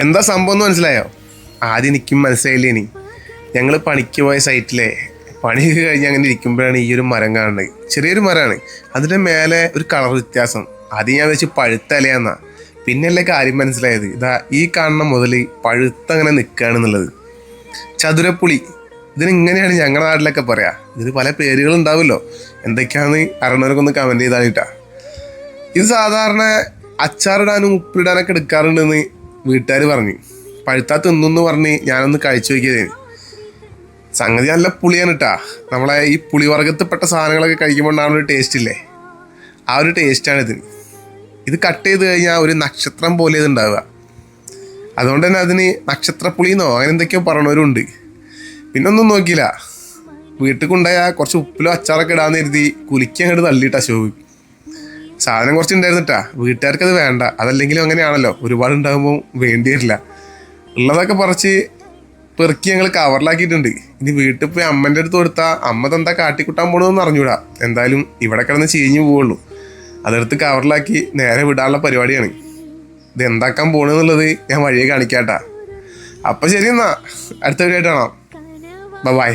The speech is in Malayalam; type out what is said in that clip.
എന്താ സംഭവം എന്ന് മനസ്സിലായോ? ആദ്യം എനിക്കും മനസ്സിലായില്ലേ ഇനി? ഞങ്ങൾ പണിക്ക് പോയ സൈറ്റിലെ പണി കഴിഞ്ഞ് അങ്ങനെ ഇരിക്കുമ്പോഴാണ് ഈ ഒരു മരം കാണുന്നത്. ചെറിയൊരു മരമാണ്. അതിന്റെ മേലെ ഒരു കളർ വ്യത്യാസം. ആദ്യം ഞാൻ വെച്ച് പഴുത്തലയെന്നാ പിന്നെയല്ലേ കാര്യം മനസ്സിലായത്. ഇതാ ഈ കാണുന്ന മുതൽ പഴുത്തങ്ങനെ നിൽക്കുകയാണെന്നുള്ളത് ചതുരപ്പുളി. ഇതിനിങ്ങനെയാണ് ഞങ്ങളുടെ നാട്ടിലൊക്കെ പറയാ. ഇതിന് പല പേരുകളുണ്ടാവുമല്ലോ എന്തൊക്കെയാണെന്ന് അറിയണവർക്കൊന്ന് കമന്റ് ചെയ്താലിട്ടാ ഇത് സാധാരണ അച്ചാറിടാനും ഉപ്പിടാനൊക്കെ എടുക്കാറുണ്ടെന്ന് വീട്ടുകാർ പറഞ്ഞു പഴുത്താ തിന്നു പറഞ്ഞ് ഞാനൊന്ന് കഴിച്ചു നോക്കിയതേന് സംഗതി നല്ല പുളിയാണ് കേട്ടാ നമ്മളെ ഈ പുളിവർഗത്തിൽപ്പെട്ട സാധനങ്ങളൊക്കെ കഴിക്കുമ്പോൾ ഉണ്ടാകുന്ന ഒരു ടേസ്റ്റ് ഇല്ലേ? ആ ഒരു ടേസ്റ്റാണ് ഇതിന് ഇത്. കട്ട് ചെയ്ത് കഴിഞ്ഞാൽ ഒരു നക്ഷത്രം പോലെ ഇത് ഉണ്ടാവുക. അതുകൊണ്ട് തന്നെ അതിന് നക്ഷത്രപ്പുളിന്നോ അങ്ങനെ എന്തൊക്കെയോ പറയണവരുണ്ട് പിന്നെ ഒന്നും നോക്കിയില്ല. വീട്ടിൽ കൊണ്ടുപോയാൽ കുറച്ച് ഉപ്പിലോ അച്ചാറൊക്കെ ഇടാന്ന് കരുതി കുലുക്കി അങ്ങോട്ട് തള്ളിയിട്ടാ ശോഭ സാധനം കുറച്ച് ഉണ്ടായിരുന്നിട്ടാ വീട്ടുകാർക്ക് അത് വേണ്ട. അതല്ലെങ്കിലും അങ്ങനെയാണല്ലോ. ഒരുപാട് ഉണ്ടാകുമ്പോൾ വേണ്ടി വരില്ല ഉള്ളതൊക്കെ പറിച്ച് പെറുക്കി ഞങ്ങൾ കവറിലാക്കിയിട്ടുണ്ട്. ഇനി വീട്ടിൽ പോയി അമ്മന്റെ അടുത്ത് കൊടുത്താൽ അമ്മ തന്താ കാട്ടിക്കുട്ടാൻ പോണെന്ന് അറിഞ്ഞൂടാ. എന്തായാലും ഇവിടെ കിടന്ന് ചീഞ്ഞു പോവുള്ളൂ. അതെടുത്ത് കവറിലാക്കി നേരെ വിടാനുള്ള പരിപാടിയാണ്. ഇത് എന്താക്കാൻ പോണെന്നുള്ളത് ഞാൻ വഴിയെ കാണിക്കാട്ടാ. അപ്പം ശരി എന്നാ. അടുത്ത വീഡിയോ ആയിട്ടാണോ ബൈ